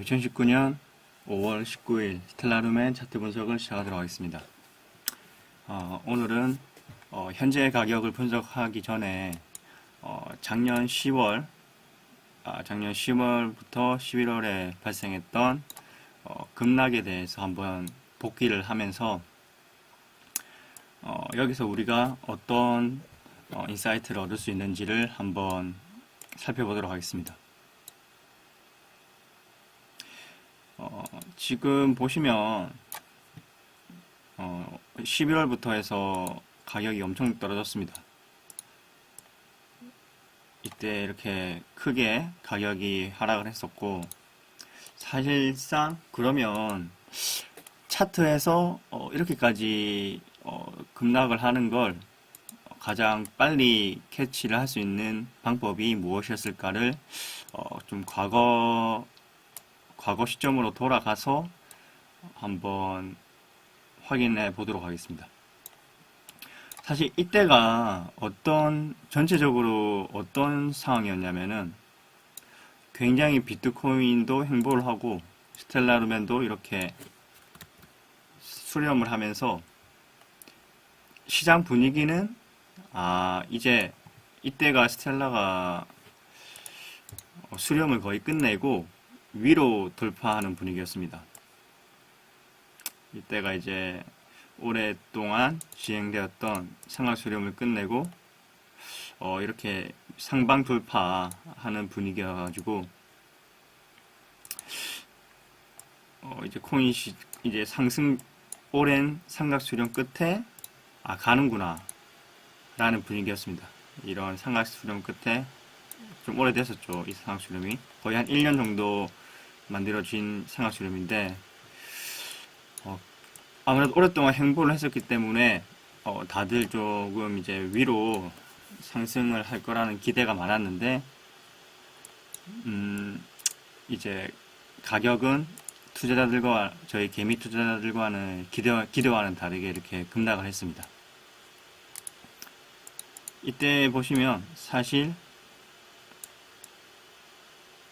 2019년 5월 19일 스텔라룸의 차트 분석을 시작하도록 하겠습니다. 어, 오늘은 어, 현재 가격을 분석하기 전에 어, 작년 10월 아, 작년 10월부터 11월에 발생했던 어, 급락에 대해서 한번 복귀를 하면서 어, 여기서 우리가 어떤 어, 인사이트를 얻을 수 있는지를 한번 살펴보도록 하겠습니다. 어, 지금 보시면 어, 11월부터 해서 가격이 엄청 떨어졌습니다. 이때 이렇게 크게 가격이 하락을 했었고 사실상 그러면 차트에서 어, 이렇게까지 어, 급락을 하는 걸 가장 빨리 캐치를 할 수 있는 방법이 무엇이었을까를 어, 좀 과거 과거 시점으로 돌아가서 한번 확인해 보도록 하겠습니다. 사실 이때가 어떤 전체적으로 어떤 상황이었냐면은 굉장히 비트코인도 행보를 하고 스텔라르멘도 이렇게 수렴을 하면서 시장 분위기는 아 이제 이때가 스텔라가 수렴을 거의 끝내고 위로 돌파하는 분위기였습니다. 이때가 이제 오랫동안 진행되었던 상하 수렴을 끝내고 어, 이렇게 상방 돌파하는 분위기여가지고 어, 이제 코인 시 이제 상승 오랜 삼각 수렴 끝에 아 가는구나 라는 분위기였습니다. 이런 삼각 수렴 끝에 좀 오래됐었죠 이 삼각 수렴이 거의 한 1년 정도 만들어진 생활 수렴인데 어, 아무래도 오랫동안 행보를 했었기 때문에 어, 다들 조금 이제 위로 상승을 할 거라는 기대가 많았는데 음, 이제 가격은 투자자들과 저희 개미 투자자들과는 기대, 기대와는 다르게 이렇게 급락을 했습니다. 이때 보시면 사실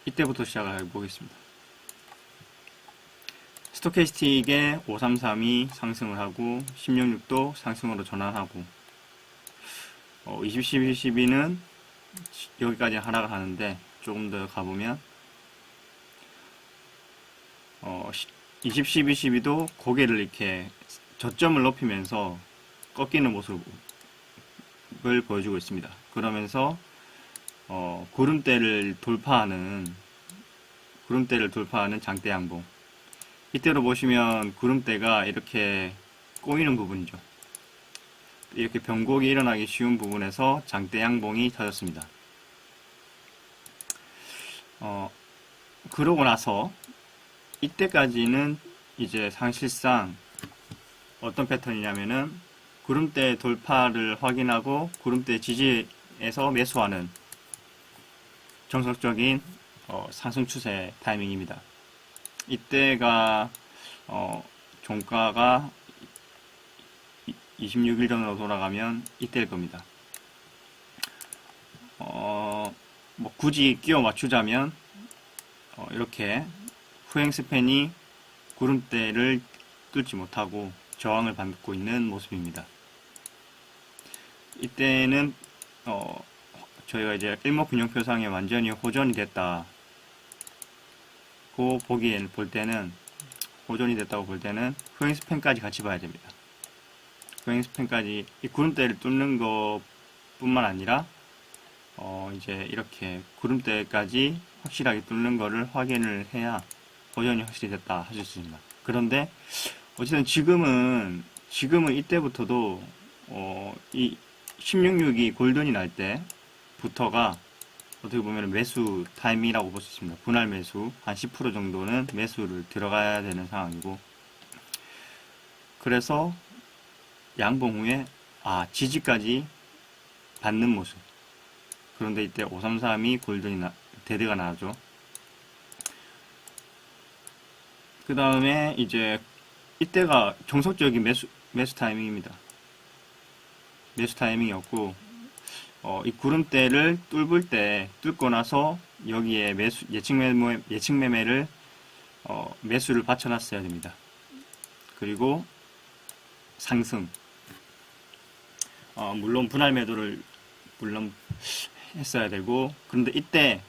이때부터 시작을 해보겠습니다. 스토캐스틱의 5332 상승을 하고 166도 상승으로 전환하고 어, 20, 12, 12는 여기까지 하락을 하는데 조금 더 가보면 어, 20, 12, 12도 고개를 이렇게 저점을 높이면서 꺾이는 모습을 보여주고 있습니다. 그러면서 어, 구름대를 돌파하는 구름대를 돌파하는 장대 양봉 이때로 보시면 구름대가 이렇게 꼬이는 부분이죠. 이렇게 변곡이 일어나기 쉬운 부분에서 장대 양봉이 터졌습니다. 어, 그러고 나서 이때까지는 이제 사실상 어떤 패턴이냐면은 구름대 돌파를 확인하고 구름대 지지에서 매수하는 정석적인 어, 상승 추세 타이밍입니다. 이때가 어, 종가가 26일 전으로 돌아가면 이때일 겁니다. 어, 뭐 굳이 끼워 맞추자면 어, 이렇게 후행 스팬이 구름대를 뚫지 못하고 저항을 받고 있는 모습입니다. 이때는 어, 저희가 이제 일목균형표상에 완전히 호전이 됐다. 고 보기엔 볼 때는 호전이 됐다고 볼 때는 후행 스팬까지 같이 봐야 됩니다. 후행 스팬까지 이 구름대를 뚫는 것 뿐만 아니라 어 이제 이렇게 구름대까지 확실하게 뚫는 거를 확인을 해야 호전이 확실히 됐다 하실 수 있습니다. 그런데 어쨌든 지금은 지금은 이때부터도 어 이 166이 골든이 날 때부터가 어떻게 보면 매수 타임이라고 볼 수 있습니다. 분할 매수 한 10% 정도는 매수를 들어가야 되는 상황이고 그래서 양봉 후에 아 지지까지 받는 모습 그런데 이때 533이 골든이 나, 데드가 나죠. 그 다음에 이제 이때가 정석적인 매수 매수 타이밍입니다. 매수 타이밍이었고 어, 이 구름대를 뚫을 때 뚫고 나서 여기에 매수 예측 매매 예측 매매를 어, 매수를 받쳐놨어야 됩니다. 그리고 상승. 어, 물론 분할 매도를 물론 했어야 되고 그런데 이때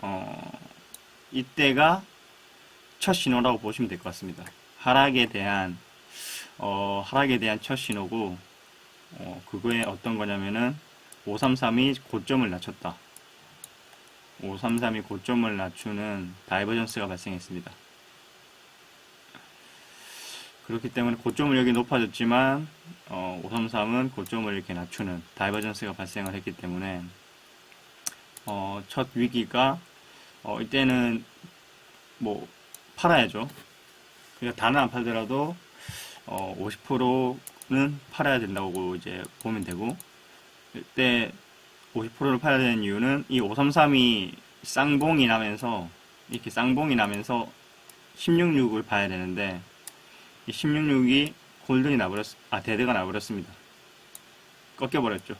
어, 이때가 첫 신호라고 보시면 될 것 같습니다. 하락에 대한 어, 하락에 대한 첫 신호고 어, 그거에 어떤 거냐면은 533이 고점을 낮췄다. 533이 고점을 낮추는 다이버전스가 발생했습니다. 그렇기 때문에 고점은 여기 높아졌지만 어, 533은 고점을 이렇게 낮추는 다이버전스가 발생을 했기 때문에 어, 첫 위기가 어, 이때는 뭐 팔아야죠. 그러니까 다는 안 팔더라도 어, 50%는 팔아야 된다고 이제 보면 되고 이때 50%를 팔아야 되는 이유는 이 533이 쌍봉이 나면서 이렇게 쌍봉이 나면서 166을 봐야 되는데 이 166이 골든이 나버렸 아 데드가 나버렸습니다. 꺾여버렸죠.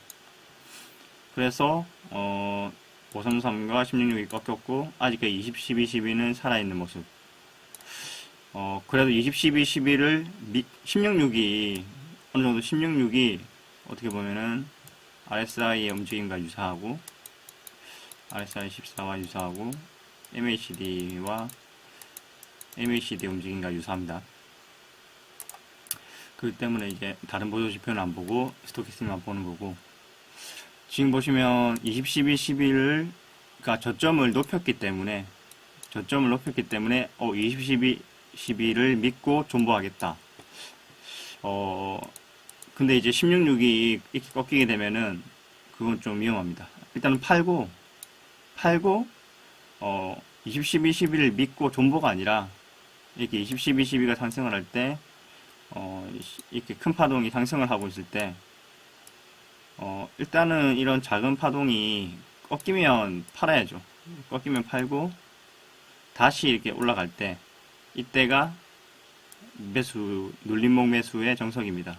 그래서 어 533과 166이 꺾였고 아직까지 20, 12, 12는 살아있는 모습. 어 그래도 20, 12, 12를 166이 어느 정도 166이 어떻게 보면은 RSI의 움직임과 유사하고 RSI 14와 유사하고 MACD와 MACD 움직임과 유사합니다. 그렇기 때문에 이제 다른 보조 지표는 안 보고 스토키스만 보는 거고 지금 보시면 20, 12, 11을 그러니까 저점을 높였기 때문에 저점을 높였기 때문에 어 20, 12, 12를 믿고 존버하겠다. 어 근데 이제 166이 이렇게 꺾이게 되면은 그건 좀 위험합니다. 일단은 팔고 팔고 어 20, 12, 11을 믿고 존버가 아니라 이렇게 20, 12, 12가 상승을 할 때 어, 이렇게 큰 파동이 상승을 하고 있을 때 어, 일단은 이런 작은 파동이 꺾이면 팔아야죠. 꺾이면 팔고 다시 이렇게 올라갈 때 이때가 매수 눌림목 매수의 정석입니다.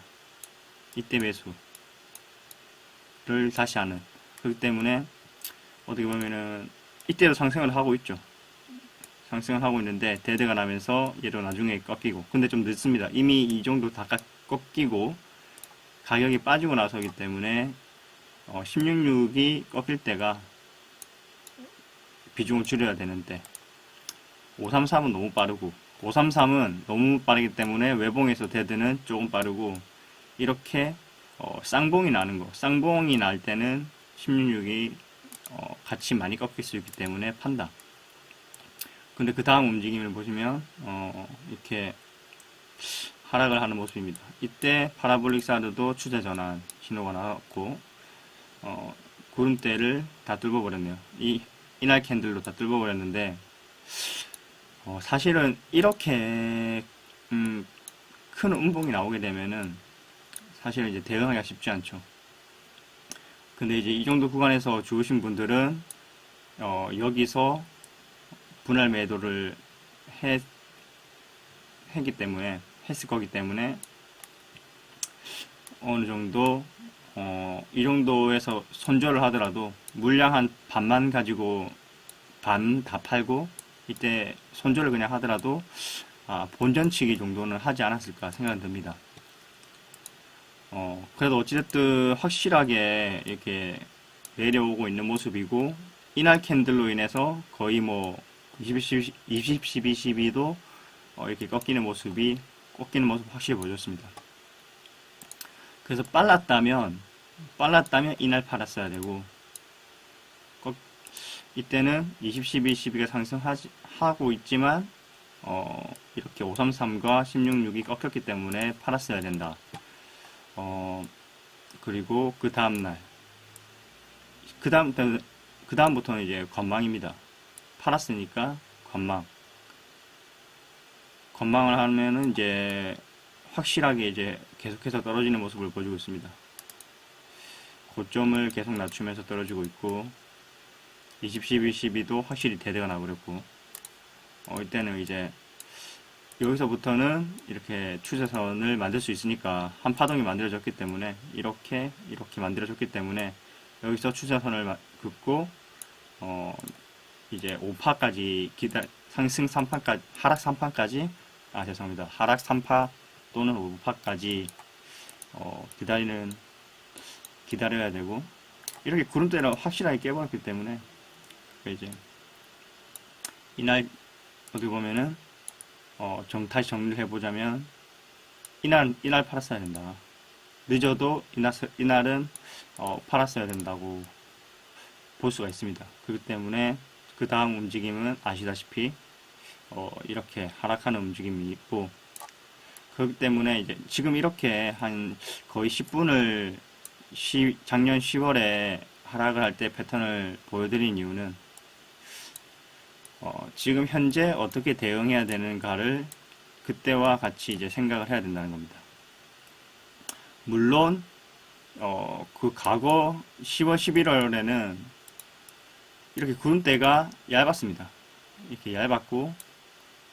이때 매수를 다시 하는 그렇기 때문에 어떻게 보면은 이때도 상승을 하고 있죠. 상승을 하고 있는데 데드가 나면서 얘도 나중에 꺾이고 근데 좀 늦습니다. 이미 이 정도 다 깎- 꺾이고 가격이 빠지고 나서기 때문에 어, 166이 꺾일 때가 비중을 줄여야 되는데 533은 너무 빠르고 533은 너무 빠르기 때문에 외봉에서 데드는 조금 빠르고 이렇게 어, 쌍봉이 나는 거 쌍봉이 날 때는 166이 어, 같이 많이 꺾일 수 있기 때문에 판다. 근데 그 다음 움직임을 보시면 어, 이렇게 하락을 하는 모습입니다. 이때 파라볼릭 사르도 추세 전환 신호가 나왔고 어, 구름대를 다 뚫어 버렸네요. 이 이날 캔들로 다 뚫어 버렸는데 어, 사실은 이렇게 음, 큰 음봉이 나오게 되면은 사실은 이제 대응하기가 쉽지 않죠. 근데 이제 이 정도 구간에서 주우신 분들은 어, 여기서 분할 매도를 해, 했기 때문에 했을 거기 때문에 어느 정도 어, 이 정도에서 손절을 하더라도 물량 한 반만 가지고 반 다 팔고 이때 손절을 그냥 하더라도 아, 본전치기 정도는 하지 않았을까 생각이 듭니다. 어, 그래도 어찌됐든 확실하게 이렇게 내려오고 있는 모습이고 이날 캔들로 인해서 거의 뭐 20, 20, 12, 12도 어, 이렇게 꺾이는 모습이 꺾이는 모습 확실히 보여줬습니다. 그래서 빨랐다면 빨랐다면 이날 팔았어야 되고 꺾- 이때는 20, 12, 12가 상승하고 있지만 어, 이렇게 533과 166이 꺾였기 때문에 팔았어야 된다. 어, 그리고 그 다음날 그 다음 그 다음부터는 이제 관망입니다. 팔았으니까 관망. 관망을 하면은 이제 확실하게 이제 계속해서 떨어지는 모습을 보여주고 있습니다. 고점을 계속 낮추면서 떨어지고 있고 20, 12, 12도 확실히 대대가 나버렸고 어, 이때는 이제 여기서부터는 이렇게 추세선을 만들 수 있으니까 한 파동이 만들어졌기 때문에 이렇게 이렇게 만들어졌기 때문에 여기서 추세선을 마- 긋고 어 이제 5파까지 기다 상승 3판까지 하락 3판까지 아 죄송합니다. 하락 3파 또는 5파까지 어, 기다리는 기다려야 되고 이렇게 구름대를 확실하게 깨버렸기 때문에 그 이제 이날 어디 보면은 어, 정, 다시 정리를 해보자면 이날 이날 팔았어야 된다. 늦어도 이날 이날은 어, 팔았어야 된다고 볼 수가 있습니다. 그렇기 때문에 그 다음 움직임은 아시다시피 어, 이렇게 하락하는 움직임이 있고 그렇기 때문에 이제 지금 이렇게 한 거의 10분을 작년 10월에 하락을 할 때 패턴을 보여드린 이유는 어, 지금 현재 어떻게 대응해야 되는가를 그때와 같이 이제 생각을 해야 된다는 겁니다. 물론 어, 그 과거 10월 11월에는 이렇게 구름대가 얇았습니다. 이렇게 얇았고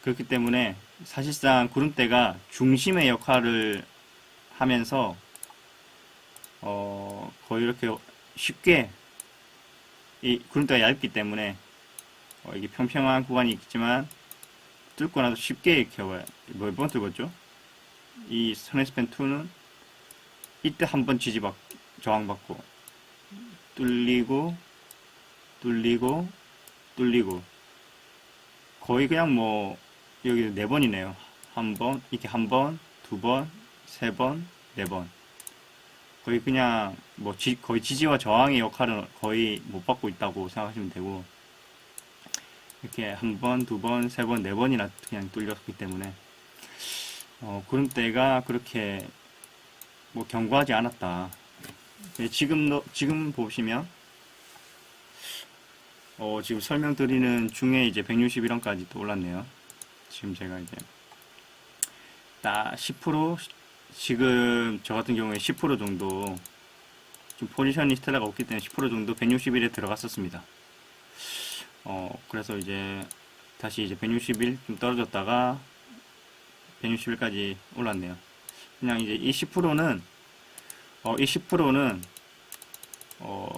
그렇기 때문에 사실상 구름대가 중심의 역할을 하면서 어, 거의 이렇게 쉽게 이 구름대가 얇기 때문에 어, 이게 평평한 구간이 있지만 뚫고 나서 쉽게 이렇게 와요. 몇번 뚫었죠? 이 선에스펜 2는 이때 한 번 지지받 저항받고 뚫리고 뚫리고 뚫리고 거의 그냥 뭐 여기 네 번이네요. 한 번, 이렇게 한 번, 두 번, 세 번, 네 번. 거의 그냥 뭐 지, 거의 지지와 저항의 역할은 거의 못 받고 있다고 생각하시면 되고 이렇게 한 번, 두 번, 세 번, 네 번이나 그냥 뚫렸기 때문에 어, 구름대가 그렇게 뭐 견고하지 않았다. 네, 지금 지금 보시면 어, 지금 설명드리는 중에 이제 161원까지 또 올랐네요. 지금 제가 이제 딱 10% 지금 저 같은 경우에 10% 정도 좀 포지션이 스텔라가 없기 때문에 10% 정도 161에 들어갔었습니다. 어, 그래서 이제 다시 이제 161 좀 떨어졌다가 161까지 올랐네요. 그냥 이제 이 10%는 어, 이 10%는 어,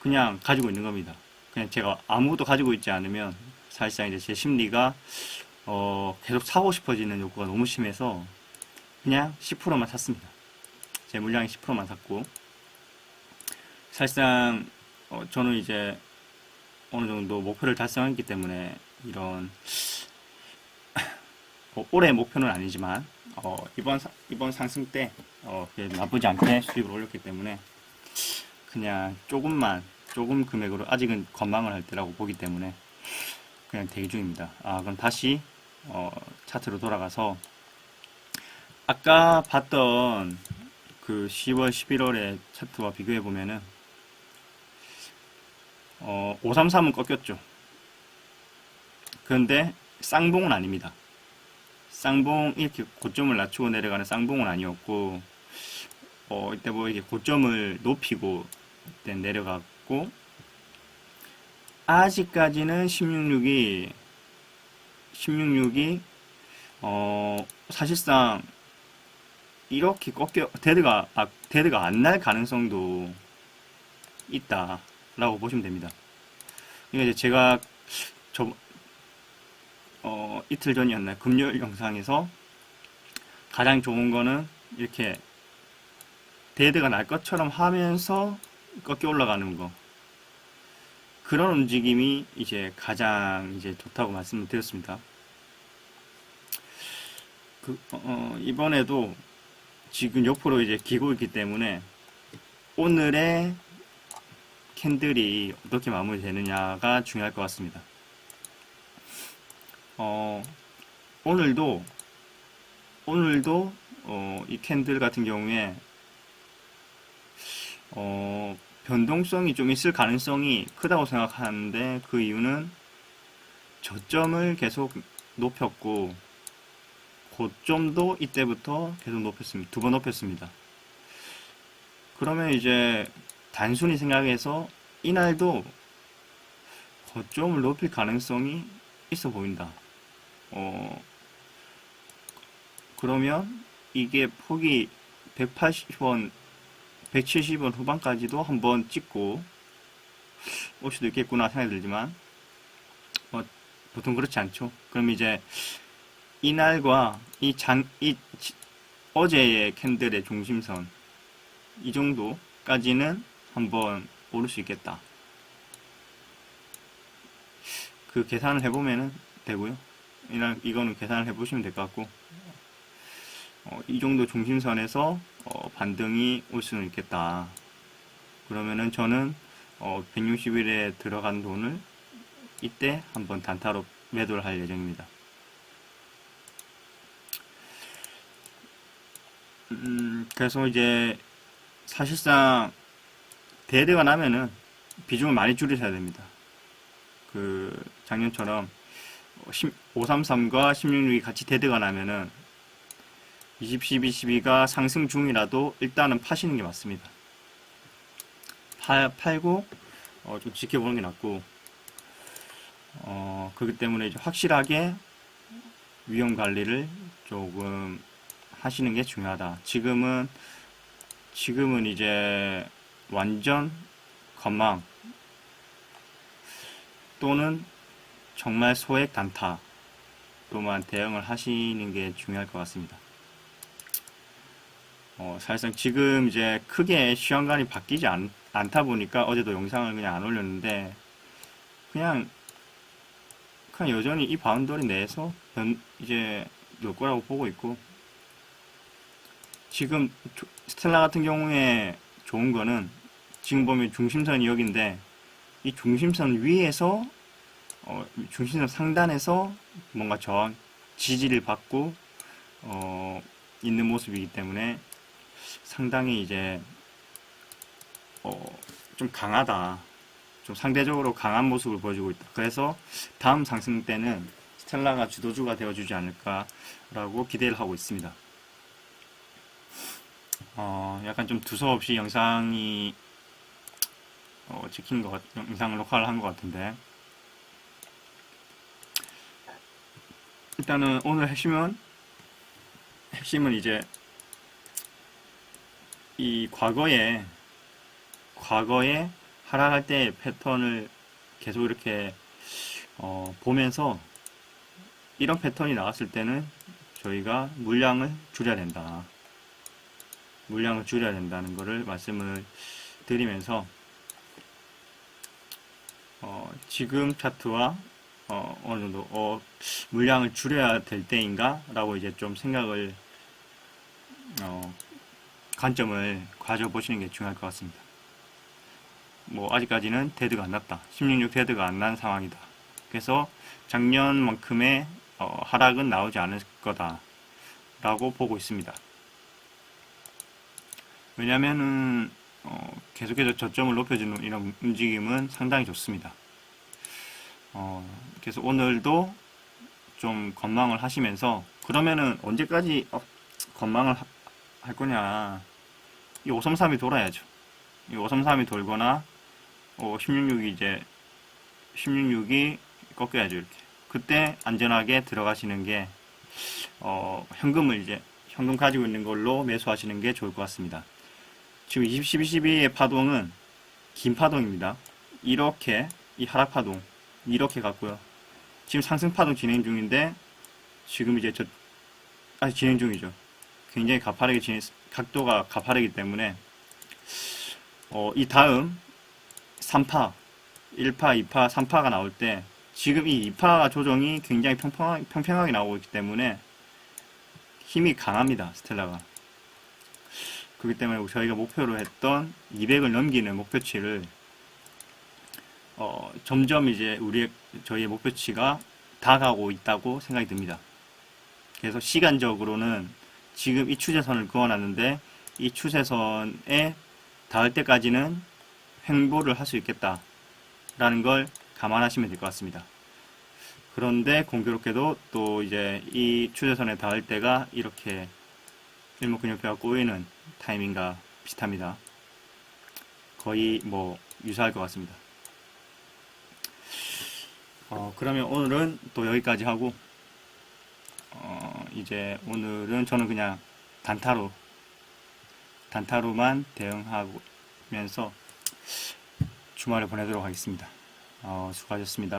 그냥 가지고 있는 겁니다. 그냥 제가 아무것도 가지고 있지 않으면 사실상 이제 제 심리가 어, 계속 사고 싶어지는 욕구가 너무 심해서 그냥 10%만 샀습니다. 제 물량이 10%만 샀고 사실상 어, 저는 이제 어느 정도 목표를 달성했기 때문에 이런 뭐 올해 목표는 아니지만 어, 이번 사- 이번 상승 때 어, 나쁘지 않게 수익을 올렸기 때문에 그냥 조금만 조금 금액으로 아직은 건망을 할 때라고 보기 때문에 그냥 대기 중입니다. 아 그럼 다시 어, 차트로 돌아가서 아까 봤던 그 10월 11월의 차트와 비교해 보면은 어, 533은 꺾였죠. 그런데 쌍봉은 아닙니다. 쌍봉 이렇게 고점을 낮추고 내려가는 쌍봉은 아니었고 어, 이때 뭐 이렇게 고점을 높이고 이때 내려갔고 아직까지는 166이 166이 어, 사실상 이렇게 꺾여 데드가 아, 데드가 안 날 가능성도 있다 라고 보시면 됩니다. 이게 이제 제가 저 어, 이틀 전이었나요? 금요일 영상에서 가장 좋은 거는 이렇게 데드가 날 것처럼 하면서 꺾여 올라가는 거. 그런 움직임이 이제 가장 이제 좋다고 말씀을 드렸습니다. 그, 어, 이번에도 지금 옆으로 이제 기고 있기 때문에 오늘의 캔들이 어떻게 마무리되느냐가 중요할 것 같습니다. 어, 오늘도 오늘도 어, 이 캔들 같은 경우에 어, 변동성이 좀 있을 가능성이 크다고 생각하는데 그 이유는 저점을 계속 높였고 고점도 이때부터 계속 높였습니다. 두 번 높였습니다. 그러면 이제 단순히 생각해서 이날도 고점을 높일 가능성이 있어 보인다. 어, 그러면 이게 폭이 180원, 170원 후반까지도 한번 찍고 올 수도 있겠구나 생각이 들지만 어, 보통 그렇지 않죠. 그럼 이제 이날과 이 장, 이 지- 어제의 캔들의 중심선 이 정도까지는 한번 오를 수 있겠다. 그 계산을 해보면은 되고요. 이날 이거는 계산을 해보시면 될 것 같고 어, 이 정도 중심선에서 어, 반등이 올 수는 있겠다. 그러면은 저는 어, 160일에 들어간 돈을 이때 한번 단타로 매도를 할 예정입니다. 음, 그래서 이제 사실상 대대가 나면은 비중을 많이 줄이셔야 됩니다. 그 작년처럼 533과 166이 같이 대대가 나면은 20, 12, 12가 상승 중이라도 일단은 파시는 게 맞습니다. 파, 팔고 어, 좀 지켜보는 게 낫고 어, 그렇기 때문에 이제 확실하게 위험 관리를 조금 하시는 게 중요하다. 지금은 지금은 이제 완전 건망 또는 정말 소액 단타로만 대응을 하시는 게 중요할 것 같습니다. 어, 사실상 지금 이제 크게 시황관이 바뀌지 않, 않다 보니까 어제도 영상을 그냥 안 올렸는데 그냥 그냥 여전히 이 바운더리 내에서 변- 이제 놀 거라고 보고 있고 지금 조- 스텔라 같은 경우에 좋은 거는 지금 보면 중심선이 여기인데 이 중심선 위에서 어, 중심선 상단에서 뭔가 저항 지지를 받고 어, 있는 모습이기 때문에 상당히 이제 어, 좀 강하다. 좀 상대적으로 강한 모습을 보여주고 있다. 그래서 다음 상승 때는 스텔라가 주도주가 되어주지 않을까라고 기대를 하고 있습니다. 어, 약간 좀 두서없이 영상이 어, 찍힌 것 같, 영상을 녹화를 한 것 같은데 일단은 오늘 핵심은 핵심은 이제 이 과거에 과거에 하락할 때의 패턴을 계속 이렇게 어, 보면서 이런 패턴이 나왔을 때는 저희가 물량을 줄여야 된다. 물량을 줄여야 된다는 것을 말씀을 드리면서 어, 지금 차트와 어, 어느 정도 어, 물량을 줄여야 될 때인가 라고 이제 좀 생각을 어, 관점을 가져보시는 게 중요할 것 같습니다. 뭐 아직까지는 데드가 안 났다. 16.6 데드가 안 난 상황이다. 그래서 작년만큼의 어, 하락은 나오지 않을 거다. 라고 보고 있습니다. 왜냐면은 어, 계속해서 저점을 높여주는 이런 움직임은 상당히 좋습니다. 어, 그래서 오늘도 좀 건망을 하시면서 그러면은 언제까지 어, 건망을 하- 할 거냐 이 533이 돌아야죠. 이 533이 돌거나 어, 166이 이제 166이 꺾여야죠 이렇게. 그때 안전하게 들어가시는 게 어, 현금을 이제 현금 가지고 있는 걸로 매수하시는 게 좋을 것 같습니다. 지금 20, 12, 12의 파동은 긴 파동입니다. 이렇게 이 하락 파동 이렇게 갔고요. 지금 상승 파동 진행 중인데 지금 이제 저 아직 진행 중이죠. 굉장히 가파르게 진행 각도가 가파르기 때문에 어, 이 다음 3파 1파, 2파, 3파가 나올 때 지금 이 2파 조정이 굉장히 평평하게, 평평하게 나오고 있기 때문에 힘이 강합니다. 스텔라가. 그렇기 때문에 저희가 목표로 했던 200을 넘기는 목표치를 어, 점점 이제 우리 저희의 목표치가 다가오고 있다고 생각이 듭니다. 그래서 시간적으로는 지금 이 추세선을 그어놨는데 이 추세선에 닿을 때까지는 횡보를 할 수 있겠다라는 걸 감안하시면 될 것 같습니다. 그런데 공교롭게도 또 이제 이 추세선에 닿을 때가 이렇게 일목근육표가 꼬이는 타이밍과 비슷합니다. 거의 뭐 유사할 것 같습니다. 어, 그러면 오늘은 또 여기까지 하고 어, 이제 오늘은 저는 그냥 단타로 단타로만 대응하면서 주말을 보내도록 하겠습니다. 어, 수고하셨습니다.